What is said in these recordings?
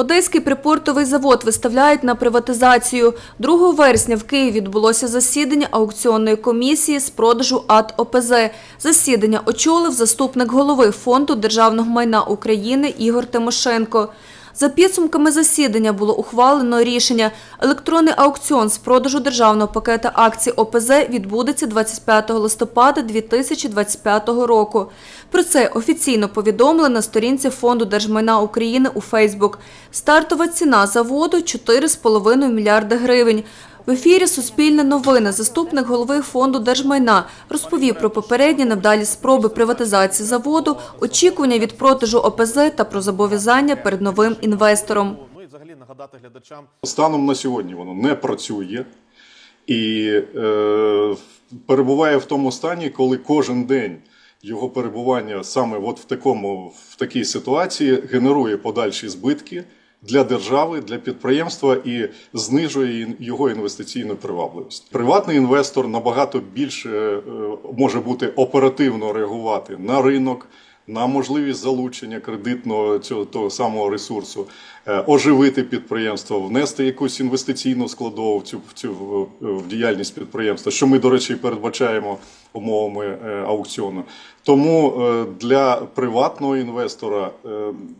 Одеський припортовий завод виставляють на приватизацію. 2 вересня в Києві відбулося засідання аукціонної комісії з продажу АТ ОПЗ. Засідання очолив заступник голови Фонду державного майна України Ігор Тимошенко. За підсумками засідання було ухвалено рішення. Електронний аукціон з продажу державного пакета акцій ОПЗ відбудеться 25 листопада 2025 року. Про це офіційно повідомили на сторінці Фонду держмайна України у Фейсбук. Стартова ціна заводу 4,5 мільярди гривень. В ефірі Суспільне новини заступник голови фонду держмайна розповів про попередні невдалі спроби приватизації заводу, очікування від продажу ОПЗ та про зобов'язання перед новим інвестором. Ну взагалі нагадати глядачам, Станом на сьогодні воно не працює і е, перебуває в тому стані, коли кожен день його перебування саме от в, такому, в такій ситуації генерує подальші збитки для держави, для підприємства і знижує його інвестиційну привабливість. Приватний інвестор набагато більше е, може бути оперативно реагувати на ринок на можливість залучення кредитного цього того самого ресурсу, е, оживити підприємство, внести якусь інвестиційну складову в цю, в цю в, діяльність підприємства, що ми, до речі, передбачаємо умовами е, аукціону. Тому е, для приватного інвестора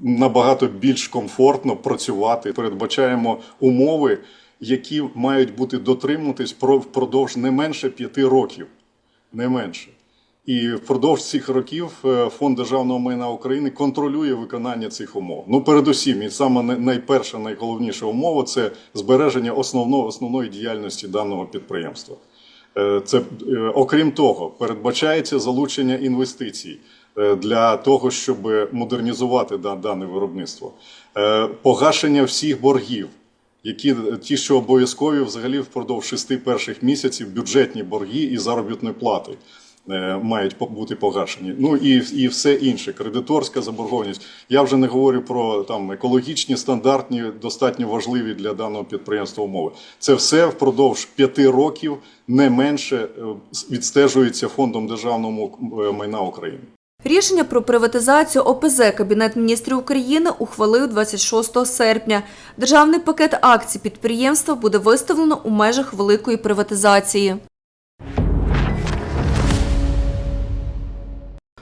набагато більш комфортно працювати. Передбачаємо умови, які мають бути дотримуватись про- впродовж не менше п'яти років. Не менше. І впродовж цих років е, Фонд державного майна України контролює виконання цих умов. Ну, передусім, і саме най- найперша, найголовніша умова це збереження основного, основної діяльності даного підприємства. Е, Це, е, окрім того, передбачається залучення інвестицій для того, щоб модернізувати дане виробництво, погашення всіх боргів які ті, що обов'язкові взагалі впродовж шести перших місяців бюджетні борги і заробітної плати мають по- бути погашені. Ну і, і все інше, кредиторська заборгованість. Я вже не говорю про там екологічні, стандартні, достатньо важливі для даного підприємства умови. Це все впродовж п'яти років не менше е, відстежується фондом державного е, майна України. Рішення про приватизацію ОПЗ Кабінет міністрів України ухвалив 26 серпня. Державний пакет акцій підприємства буде виставлено у межах великої приватизації.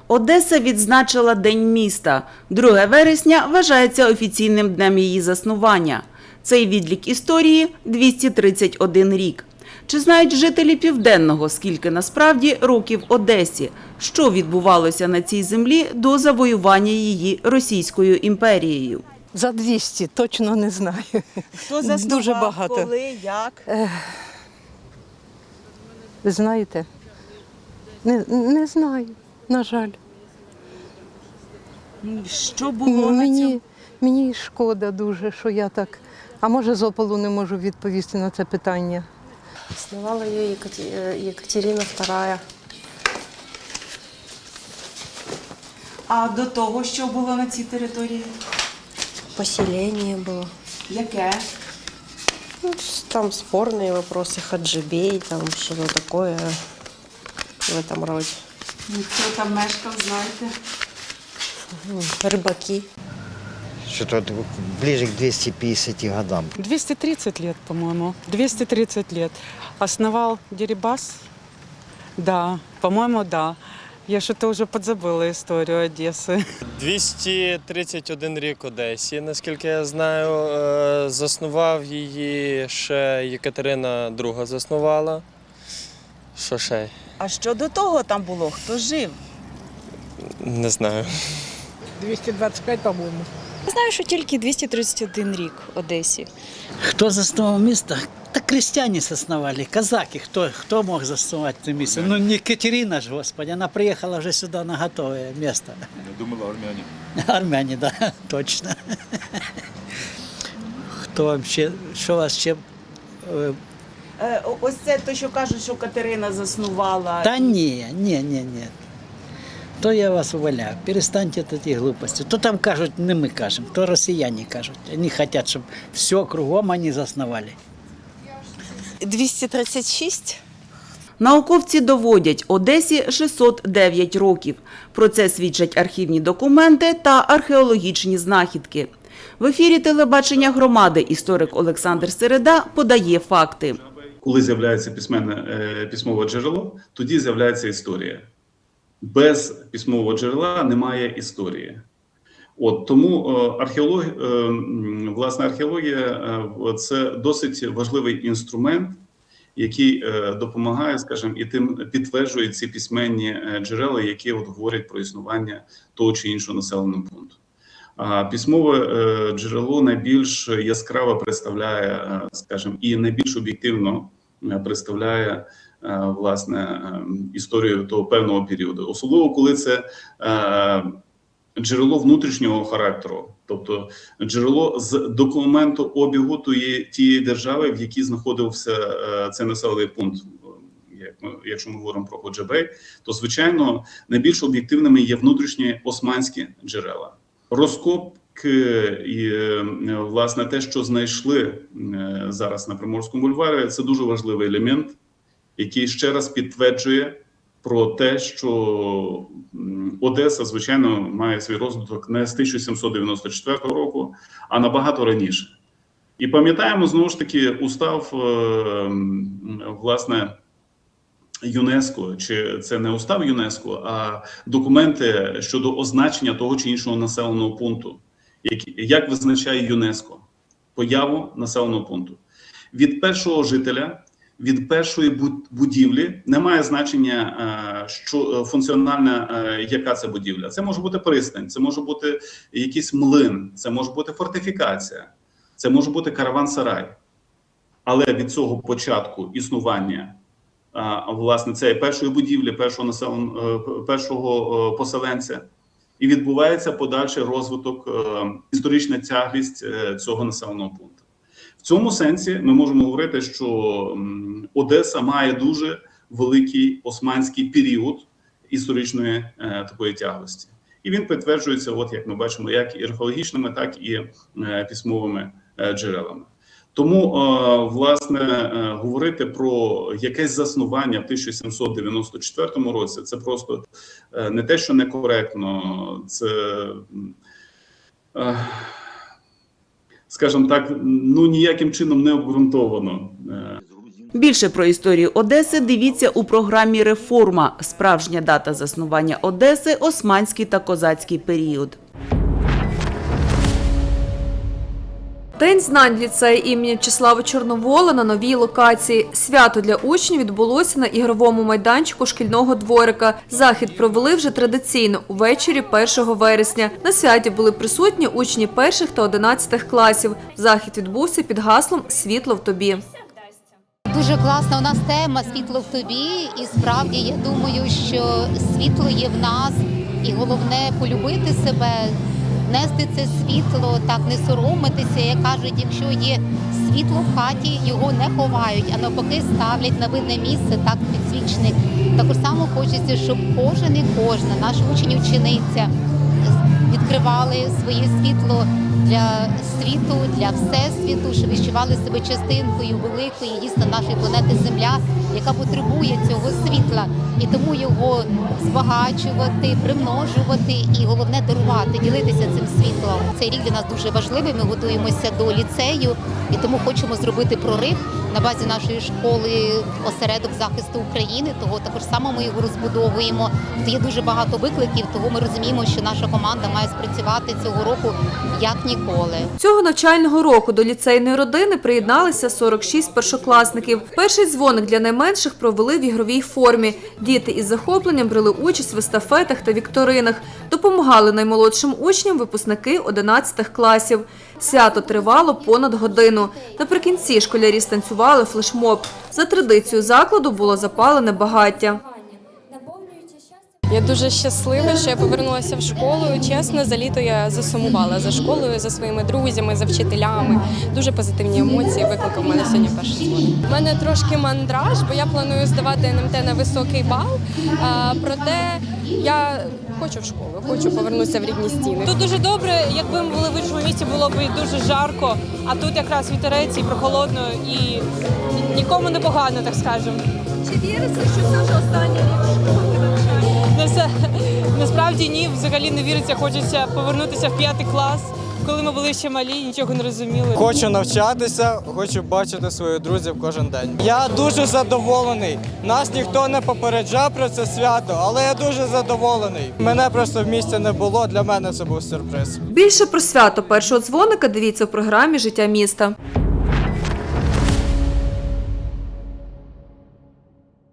Одеса відзначила День міста. 2 вересня вважається офіційним днем її заснування. Цей відлік історії 231 рік. Чи знають жителі південного, скільки насправді років Одесі? Що відбувалося на цій землі до завоювання її Російською імперією? За 200, точно не знаю. Хто Дуже багато. коли, як? Ви знаєте? Не, не знаю, на жаль. Що було на Мені, цьому? мені шкода дуже, що я так. А може з опалу не можу відповісти на це питання. Основала ее Екате- э, Екатерина II. А до того, що було на цій території? Поселение было. Яке? Ну, с- там спорные вопросы, хаджибей, там что-то такое в этом роде. Хто там мешкав, знаєте? Ну, Рыбаки. Что-то ближе к 250 годам. 230 лет, по-моему. 230 лет. Основал Дерибас? Да, по-моему, да. Я что-то уже подзабыла историю Одессы. 231 рік Одесі, наскільки я знаю. Е, Заснував її ще Єкатерина II заснувала. Що ще? А що до того там було? Хто жив? Не знаю. 225, по-моєму. Знаю, що тільки 231 рік Одесі. Хто заснував місто? Та крестьяне заснували, казаки. Хто, хто мог заснувати це місце? Ну, не Катерина ж, Господи, вона приїхала вже сюди на готове місто. я думаю, армяні. Армяне, да, точно. Хто вам ще, що вас ще... е, ось це то, що кажуть, що Катерина заснувала. Та ні, ні, ні, ні. То я вас умоляю, перестаньте ті глупості. То там кажуть, не ми кажемо, то росіяни кажуть. Вони хочуть, щоб все кругом вони заснували. 236? Науковці доводять Одесі 609 років. Про це свідчать архівні документи та археологічні знахідки. В ефірі телебачення громади історик Олександр Середа подає факти. Коли з'являється письменне е, письмове джерело, тоді з'являється історія. Без письмового джерела немає історії. От тому археологія, власне, археологія е, це досить важливий інструмент, який е, допомагає, скажімо, і тим підтверджує ці письменні е, джерела, які от говорять про існування того чи іншого населеного пункту. Письмове е, джерело найбільш яскраво представляє, е, скажімо, і найбільш об'єктивно е, представляє власне е, історію того певного періоду, особливо коли це джерело внутрішнього характеру, тобто джерело з документу обігу тієї, держави, в якій знаходився цей населений пункт. Якщо ми говоримо про Ходжабей, то звичайно найбільш об'єктивними є внутрішні османські джерела. Розкопки і е, власне те, що знайшли е, зараз на Приморському бульварі, це дуже важливий елемент, який ще раз підтверджує про те, що Одеса, звичайно, має свій розвиток не з 1794 року, а набагато раніше. І пам'ятаємо знову ж таки устав е, власне. ЮНЕСКО, чи це не устав ЮНЕСКО, а документи щодо означення того чи іншого населеного пункту, як визначає ЮНЕСКО появу населеного пункту від першого жителя, від першої будівлі немає значення, е, що е, функціональна, е, яка це будівля. Це може бути пристань, це може бути якийсь млин, це може бути фортифікація, це може бути караван-сарай. Але від цього початку існування власне цієї першої будівлі, першого населеного першого е, поселенця, і відбувається подальший розвиток, е, історична тяглість е, цього населеного пункту. В цьому сенсі ми можемо говорити, що Одеса має дуже великий османський період історичної е, такої тяглості, і він підтверджується, от як ми бачимо, як і археологічними, так і е, письмовими е, джерелами. Тому, власне, е, говорити про якесь заснування в 1794 році це просто е, не те, що некоректно, це, е, скажімо так, ну ніяким чином не обґрунтовано. Більше про історію Одеси дивіться у програмі Реформа. Справжня дата заснування Одеси османський та козацький період. День знань ліцею імені Числава Чорновола на новій локації. Свято для учнів відбулося на ігровому майданчику шкільного дворика. Захід провели вже традиційно увечері 1 вересня. На святі були присутні учні перших та одинадцятих класів. Захід відбувся під гаслом Світло в тобі. Дуже класна у нас тема світло в тобі, і справді я думаю, що світло є в нас, і головне полюбити себе, нести це світло, так не соромитися. Як кажуть, якщо є світло в хаті, його не ховають, а навпаки ставлять на видне місце, так підсвічник. Також само хочеться, щоб кожен і кожна, наш учень, учениця, відкривали своє світло для світу, для всесвіту, щоб відчували себе частинкою великої дійсно нашої планети Земля, яка потребує цього світла, і тому його збагачувати, примножувати і головне дарувати, ділитися цим світлом. Цей рік для нас дуже важливий. Ми готуємося до ліцею і тому хочемо зробити прорив на базі нашої школи осередок захисту України. Того також само ми його розбудовуємо. Є дуже багато викликів, того ми розуміємо, що наша команда має спрацювати цього року як ніколи. Цього навчального року до ліцейної родини приєдналися 46 першокласників. Перший дзвоник для найменших провели в ігровій формі. Діти із захопленням брали участь в естафетах та вікторинах. Допомагали наймолодшим учням випускники 11 класів. Свято тривало понад годину. Наприкінці школярі станцювали флешмоб. За традицією закладу було запалене багаття. Я дуже щаслива, що я повернулася в школу. Чесно, за літо я засумувала за школою, за своїми друзями, за вчителями. Дуже позитивні емоції викликав мене сьогодні перший дзвоник. У мене трошки мандраж, бо я планую здавати НМТ на високий бал. А, проте я хочу в школу, хочу повернутися в рідні стіни. Тут дуже добре, якби ми були в іншому місті, було б дуже жарко, а тут якраз вітерець і прохолодно, і нікому не погано, так скажемо. Чи вірите, що це вже останній рік школи навчання? Насправді ні, взагалі не віриться, хочеться повернутися в п'ятий клас, Коли ми були ще малі, нічого не розуміли. Хочу навчатися, хочу бачити своїх друзів кожен день. Я дуже задоволений. Нас ніхто не попереджав про це свято, але я дуже задоволений. Мене просто в місті не було. Для мене це був сюрприз. Більше про свято першого дзвоника дивіться в програмі Життя міста.